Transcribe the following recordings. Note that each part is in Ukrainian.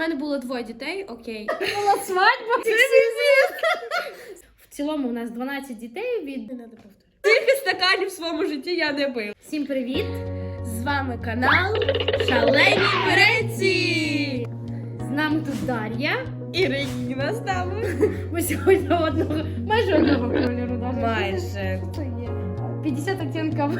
У мене було двоє дітей, окей. Була свадьба. В цілому у нас 12 дітей від Не треба повторювати. Тільки стаканів в своєму житті я не бив. всім привіт. З вами канал Шалені Греці! З нами тут Дар'я. І Регіна з нами. Ми сьогодні одного майже одного кольору даже. Майже. Це є 50 оттінків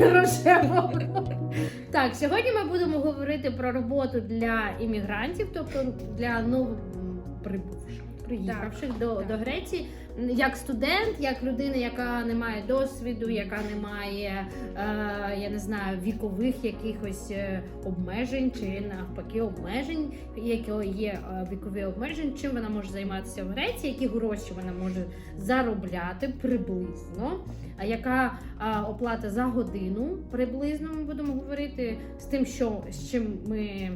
рожевого. Так, сьогодні ми будемо говорити про роботу для іммігрантів, тобто для новоприбувших, приїхавших до, до Греції. Як студент, як людина, яка не має досвіду, яка не має, е, я не знаю, вікових якихось е, обмежень чи навпаки обмежень, які є е, вікові обмежень, чим вона може займатися в Греції, які гроші вона може заробляти приблизно. А яка а, оплата за годину приблизно ми будемо говорити з тим, що з чим ми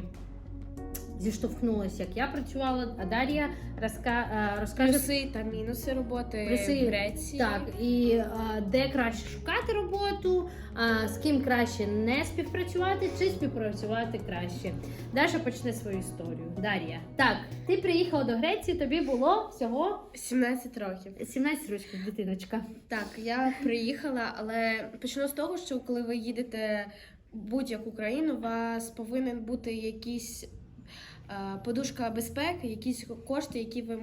зіштовхнулися, як я працювала, а Дар'я розка, розкаже Плюси та мінуси роботи Плюси, в Греції. так, і а, де краще шукати роботу, а, з ким краще не співпрацювати чи співпрацювати краще. Даша почне свою історію. Дар'я. Так, ти приїхала до Греції, тобі було всього 17 років. 17 років, дитиночка. Так, я приїхала, але почну з того, що коли ви їдете будь-яку країну, у вас повинен бути якийсь. Е, Подушка безпеки, якісь кошти, які ви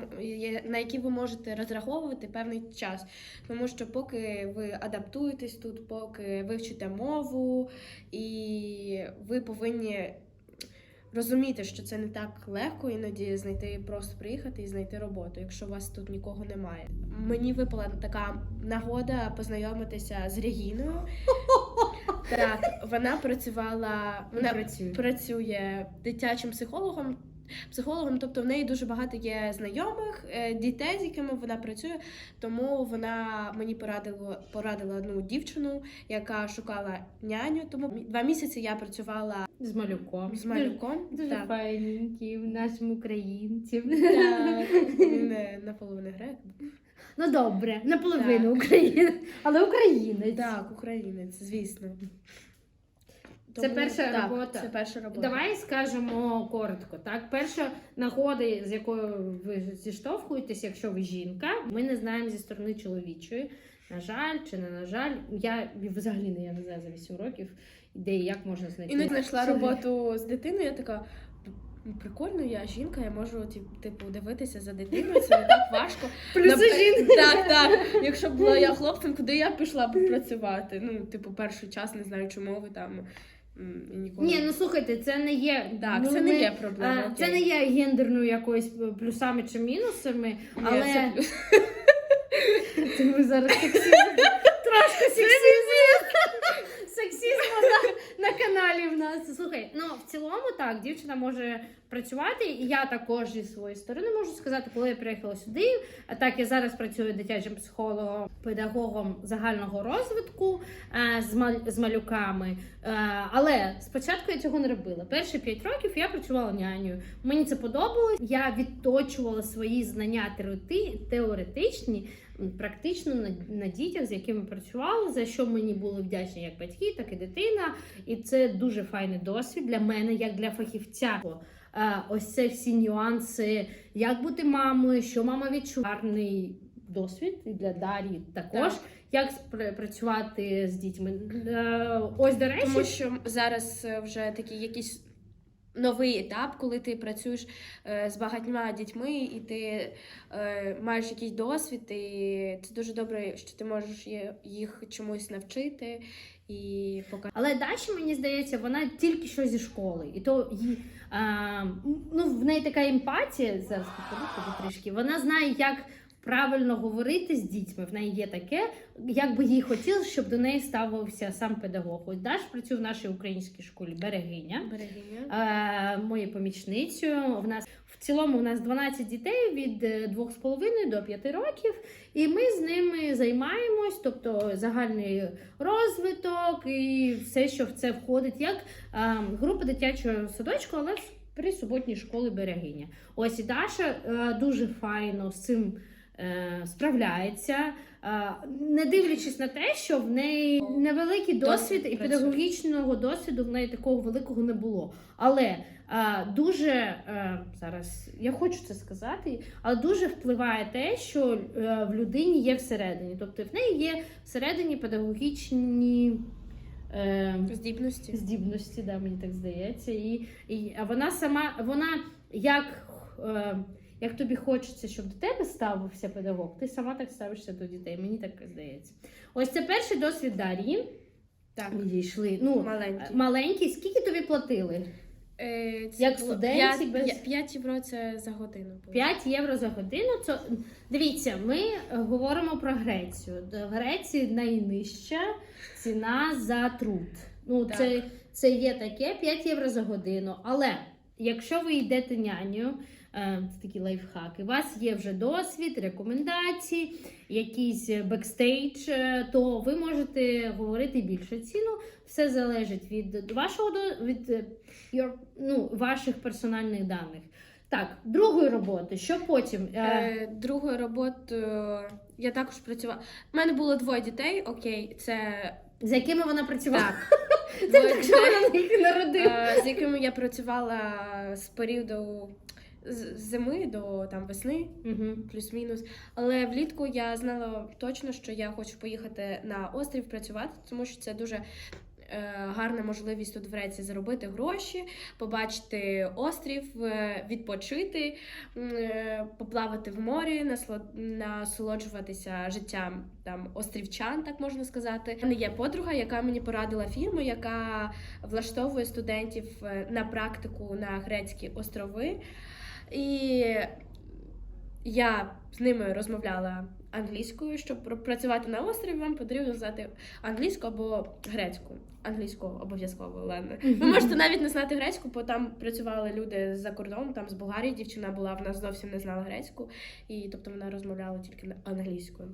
на які ви можете розраховувати певний час. Тому що поки ви адаптуєтесь тут, поки вивчите мову, і ви повинні розуміти, що це не так легко іноді знайти, просто приїхати і знайти роботу, якщо у вас тут нікого немає. Мені випала така нагода познайомитися з Регіною. Так, вона працювала, вона працює. працює дитячим психологом. Психологом, тобто в неї дуже багато є знайомих е, дітей, з якими вона працює. Тому вона мені порадила порадила одну дівчину, яка шукала няню. Тому два місяці я працювала З малюком. з малюком. Дуже, так. файненький, нашим українцям. Так, е, наполовину грек. Ну добре, наполовину України, але українець. Так, українець, звісно. Це перша так, робота. Це перша робота. Давай скажемо коротко. Так, перша нагода, з якою ви зіштовхуєтесь, якщо ви жінка, ми не знаємо зі сторони чоловічої. На жаль, чи не на жаль, я взагалі не я не знаю за 8 років, де і як можна знайти. Іноді знайшла роботу з дитиною, я така. «Ну, Прикольно, я жінка, я можу типу дивитися за дитиною, це не так важко. Плюси Нап- жінки. Так, так. Якщо б була я хлопцем, куди я пішла б працювати? Ну, типу, перший час не знаю, чому ви там ніколи. Ні, ну слухайте, це не є. так, ну, це ми- є проблема. А, Це не є гендерною якоюсь плюсами чи мінусами, Ні, але це плюс. Ми зараз сексізм. Трошки сексізму. Сексізму на, на каналі в нас. Слухай, ну в цілому так, дівчина може працювати, і я також зі своєї сторони можу сказати, коли я приїхала сюди. А так я зараз працюю дитячим психологом, педагогом загального розвитку е, з, мал- з малюками. Е, але спочатку я цього не робила. Перші п'ять років я працювала нянею. Мені це подобалось. Я відточувала свої знання теоретичні практично на, на дітях, з якими працювала, за що мені були вдячні як батьки, так і дитина. І це дуже файний досвід для мене, як для фахівця. Е, Ось це всі нюанси, як бути мамою, що мама відчуває. Гарний досвід і для Дар'ї також. Так. Як працювати з дітьми? Е, Ось до речі, Тому що зараз вже такий якийсь новий етап, коли ти працюєш е, з багатьма дітьми, і ти е, маєш якийсь досвід, і це дуже добре, що ти можеш їх чомусь навчити і показати. Але Даші, мені здається, вона тільки що зі школи, і то їй ну, в неї така емпатія зараз трішки. Вона знає, як правильно говорити з дітьми. В неї є таке, як би їй хотілося, щоб до неї ставився сам педагог. Ось Даш працює в нашій українській школі берегиня. Берегиня. Е, моєю помічницею. В нас в цілому у нас 12 дітей від е, 2,5 до 5 років, і ми з ними займаємось, тобто загальний розвиток і все, що в це входить, як е, група дитячого садочку, але при суботній школі берегиня. Ось і Даша е, дуже файно з цим е, справляється, е, не дивлячись на те, що в неї невеликий досвід і педагогічного досвіду в неї такого великого не було. Але е, дуже е, зараз я хочу це сказати, але дуже впливає те, що е, в людині є всередині. Тобто в неї є всередині педагогічні. Е, Здібності. здібності, да, мені так здається. І, і а вона сама, вона як, е, як тобі хочеться, щоб до тебе ставився педагог, ти сама так ставишся до дітей. Мені так здається. Ось це перший досвід Дар'ї. Так, Відійшли. Ну, маленькі. маленький. Скільки тобі платили? Е, це Як було студентці п'ять- без- 5 євро це за годину. було. 5 євро за годину. Це дивіться, ми говоримо про Грецію. До Греції найнижча ціна за труд. Ну, Так. це, це є таке 5 євро за годину. Але якщо ви йдете няню, це такі лайфхаки, у вас є вже досвід, рекомендації, якийсь е, бекстейдж, е, то ви можете говорити більше ціну. Все залежить від вашого від е, your, ну, ваших персональних даних. Так, другої роботи, що потім? Е, Е, другою роботою я також працювала. У мене було двоє дітей, окей, це з якими вона працювала? так. Це так, що вона їх народила. е, з якими я працювала з періоду з- зими до там весни, Мгм. плюс-мінус. Але влітку я знала точно, що я хочу поїхати на острів працювати, тому що це дуже. е, Гарна можливість тут в Греції заробити гроші, побачити острів, е, відпочити, е, поплавати в морі, насолоджуватися життям там острівчан, так можна сказати. У мене є подруга, яка мені порадила фірму, яка влаштовує студентів на практику на грецькі острови. І я з ними розмовляла англійською. Щоб працювати на острові, вам потрібно знати англійську або грецьку. Англійську обов'язково, ладно. Ви можете навіть не знати грецьку, бо там працювали люди з-за кордону, там з Болгарії дівчина була, вона зовсім не знала грецьку, і тобто вона розмовляла тільки на- англійською.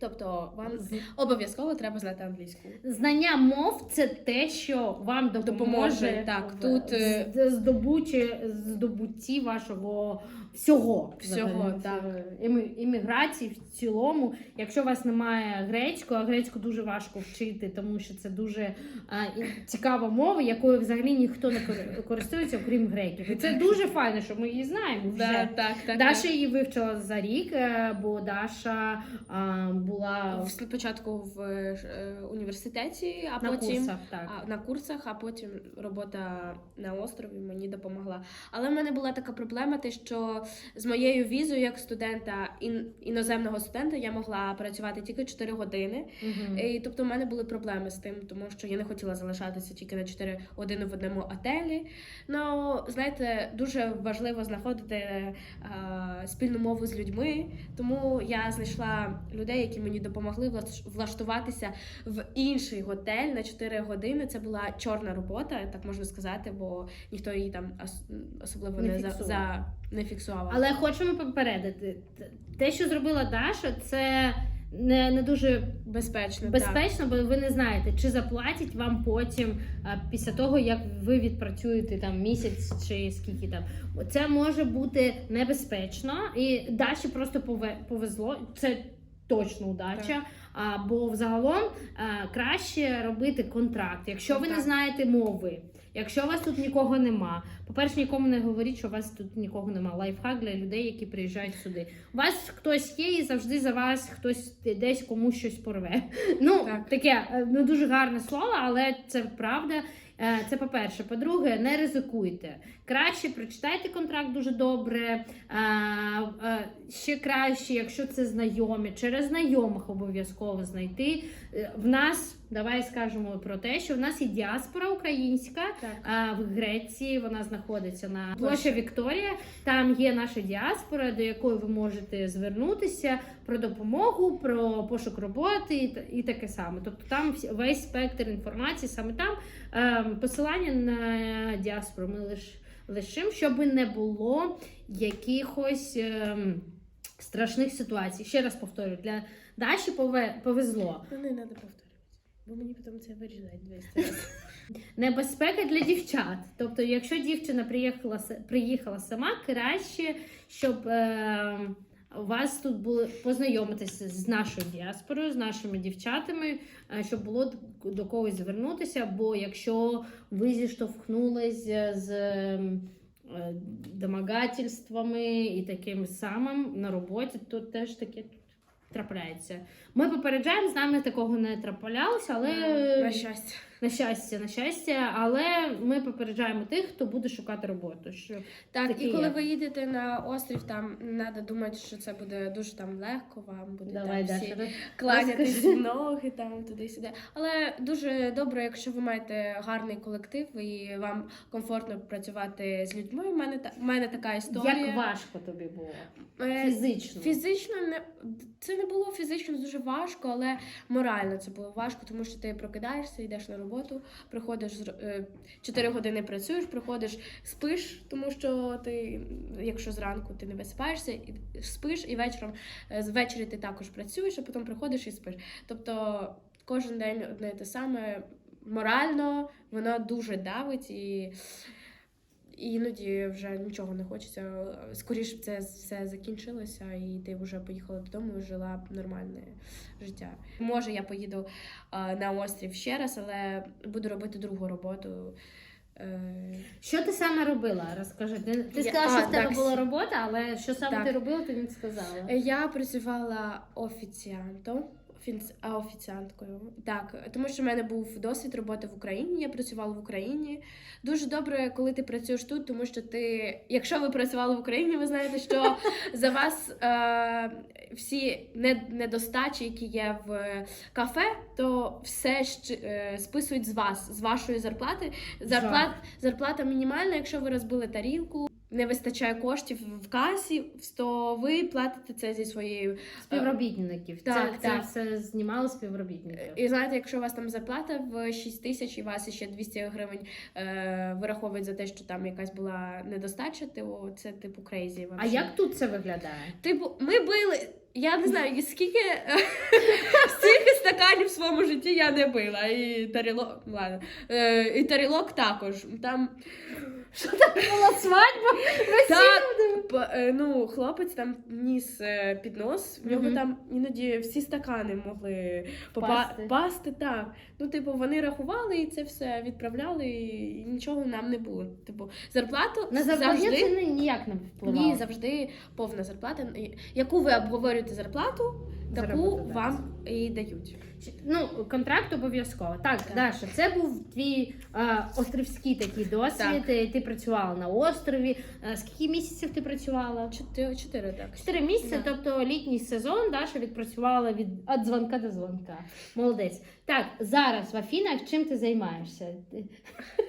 Тобто вам З- обов'язково треба знати англійську. Знання мов це те, що вам допоможе, Допоможе, так, в- тут, е, з- здобучі, здобутті вашого всього. Всього, так. імміграції в цілому. Якщо у вас немає грецької, а грецьку дуже важко вчити, тому що це дуже а, і цікава мова, якою взагалі ніхто не кор- користується, окрім греків. І це дуже файно, що ми її знаємо вже. Да, так, так, Даша її вивчила за рік, е, бо Даша а, була так. спочатку в е, університеті, а на потім курсах. Так. а, на курсах, а потім робота на острові мені допомогла. Але в мене була така проблема, те, що з моєю візою як студента ін, іноземного студента я могла працювати тільки 4 години. Мгм. І тобто в мене були проблеми з тим, тому що я не хотіла залишатися тільки на 4 години в одному отелі. Ну, знаєте, дуже важливо знаходити е, спільну мову з людьми. Тому я знайшла людей, які мені допомогли влаш- влаштуватися в інший готель на 4 години. Це була чорна робота, так можна сказати, бо ніхто її там ос- особливо Не не, за не фіксував. Але хочемо попередити, те, що зробила Даша, це не, не дуже безпечно. так. безпечно, бо ви не знаєте, чи заплатять вам потім після того, як ви відпрацюєте там місяць чи скільки там. Це може бути небезпечно, і Даші просто повезло. Це точно удача. А, бо взагалом а, краще робити контракт, якщо ви не знаєте мови. Якщо у вас тут нікого нема, по-перше, нікому не говоріть, що у вас тут нікого нема. Лайфхак для людей, які приїжджають сюди. У вас хтось є, і завжди за вас хтось десь комусь щось порве. Ну, Так. таке е, не дуже гарне слово, але це правда. Е, Це по-перше. По-друге, не ризикуйте. Краще прочитайте контракт дуже добре. А, ще краще, якщо це знайомі, через знайомих обов'язково знайти. Е, В нас, давай скажемо про те, що в нас є діаспора українська. Так. А в Греції вона знаходиться на площа Вікторія. Там є наша діаспора, до якої ви можете звернутися про допомогу, про пошук роботи і, таке саме. Тобто там весь спектр інформації, саме там ем, посилання на діаспору ми лиш лишимо, щоб не було якихось ем, страшних ситуацій. Ще раз повторюю, для Даші пове- повезло. Ну, не треба повторювати. Бо мені потім це вирізають 200 разів. Небезпека для дівчат. Тобто, якщо дівчина приїхала с- приїхала сама, краще, щоб е, у вас тут було познайомитися з нашою діаспорою, з нашими дівчатами, е, щоб було д- до когось звернутися. Бо якщо ви зіштовхнулись з домагательствами і таким самим на роботі, то теж таке трапляється. Ми попереджаємо, з нами такого не траплялося, але На щастя. На щастя, на щастя, але ми попереджаємо тих, хто буде шукати роботу. Що Так, і коли є. ви їдете на острів, там треба думати, що це буде дуже там легко, вам буде давай там всі кланятись в ноги там туди-сюди. Але дуже добре, якщо ви маєте гарний колектив і вам комфортно працювати з людьми. У мене та у мене така історія. як важко тобі було Е, фізично. Фізично не це не було фізично дуже важко, але морально це було важко, тому що ти прокидаєшся, йдеш на роботу, приходиш з ро- е, 4 години працюєш, приходиш, спиш, тому що ти, якщо зранку ти не висипаєшся, і спиш, і вечором е, ввечері ти також працюєш, а потім приходиш і спиш. Тобто кожен день одне і те саме морально, воно дуже давить і. І іноді вже нічого не хочеться. Скоріше б це все закінчилося, і ти вже поїхала додому і жила б нормальне життя. Може, я поїду на острів ще раз, але буду робити другу роботу. Е, Що ти саме робила? Розкажи. Ти, ти Я- сказала, а, в тебе так. була робота, але що саме Так. ти робила, ти не сказала. Я працювала офіціантом. Офіціанткою, так, тому що в мене був досвід роботи в Україні. Я працювала в Україні. Дуже добре, коли ти працюєш тут, тому що ти, якщо ви працювали в Україні, ви знаєте, що за вас е, всі не- недостачі, які є в кафе, то все е, списують з вас, з вашої зарплати. Зарплат, зарплата мінімальна, якщо ви розбили тарілку. Не вистачає коштів в касі, то ви платите це зі своєї Співробітників. Так, це, так. це все знімало співробітників. І знаєте, якщо у вас там зарплата в 6 тисяч і вас ще 200 гривень е, вираховують за те, що там якась була недостача, то це типу крейзі. А як тут це виглядає? Типу, ми били. Я не знаю, скільки стільки стаканів в своєму житті я не била. І тарілок, ладно, е, і тарілок також. Там Була свадьба? так, п- е, ну, хлопець там ніс е, піднос, в нього Мгм. там іноді всі стакани могли попа- Пасти. пасти. Так. Ну, типу, вони рахували і це все відправляли, і нічого нам не було. Типу, зарплату На завжди. це ні- ніяк не впливало. Ні, завжди повна зарплата. І- Яку ви обговорюєте зарплату, За таку вам і дають. Ну, контракт обов'язково. Так, Так. Даша, це був твій е, острівський такий досвід. і Ти працювала на острові. Е, скільки місяців ти працювала? Чотири, чотири так. Чотири місяці, Да. тобто літній сезон Даша відпрацювала від, від дзвонка до дзвонка. Молодець. Так, зараз в Афінах чим ти займаєшся? Ти-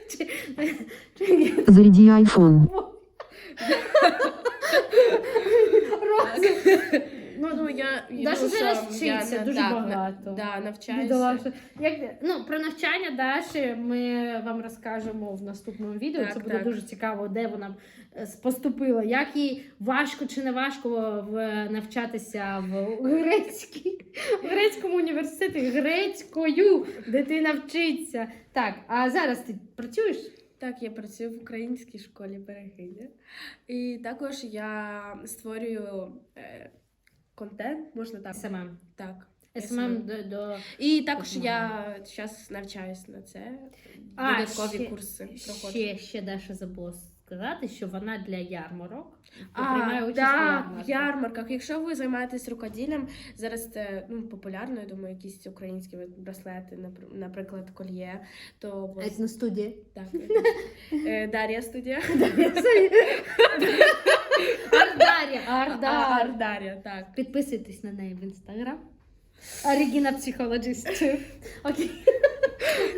Чи- Ну, ну я Даша зараз вчиться дуже багато. Да, навчаюся. Бідолаша. Як, ну, про навчання Даші ми вам розкажемо в наступному відео. Так, Це буде так. дуже цікаво, де вона е, поступила. Як їй важко чи не важко в навчатися в грецькій, в грецькому університеті грецькою дитина вчиться. Так, а зараз ти працюєш? Так, я працюю в українській школі берегиня. І також я створюю е, контент, можна так. СММ. Так. СММ до, до... І також я зараз навчаюсь на це. А, Додаткові ще- курси проходжу. Ще, ще Даша забула сказати, що вона для ярмарок А, приймає участь ярмарках. в ярмарках. Якщо ви займаєтесь рукоділлям, зараз це ну, популярно, я думаю, якісь українські браслети, напр- наприклад, кольє, то ось- Етностудія. так, е, Дар'я студія. Ардарія, А, Ардар. Ардарія, так. Підписуйтесь на неї в інстаграм. Регіна психологіст. Окей.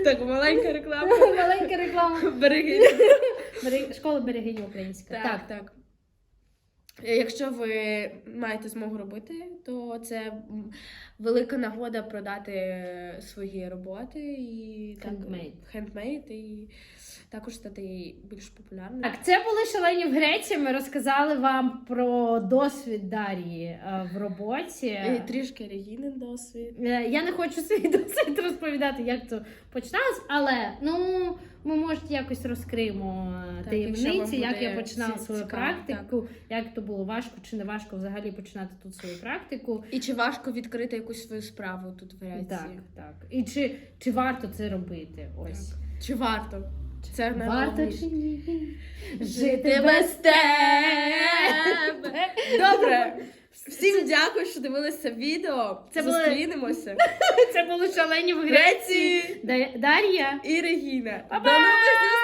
Так, маленька реклама. Маленька реклама. Береги. Берег- Школа берегині українська. Так, Так. Е, Якщо ви маєте змогу робити, то це велика нагода продати е, свої роботи і Handmade. хендмейд і також стати більш популярною. Так, це були шалені в Греції. Ми розказали вам про досвід Дар'ї е, в роботі. І трішки Регінин досвід. Я не хочу свій досвід розповідати, як це починалось, але ну ми може якось розкриємо е, Так, таємниці, як я починала свою цікаво, практику, як то було важко чи не важко взагалі починати тут свою практику. І чи важко відкрити якусь свою справу тут в Греції? Так, так. І чи, чи варто це робити? Ось. Чи варто? Це Варто чи ні? Жити без тебе. Добре. Всім дякую, що дивилися відео. Це були- Зустрінемося. Це були шалені в Греції. Греції Дар'я. і Регіна. Па-па! До нових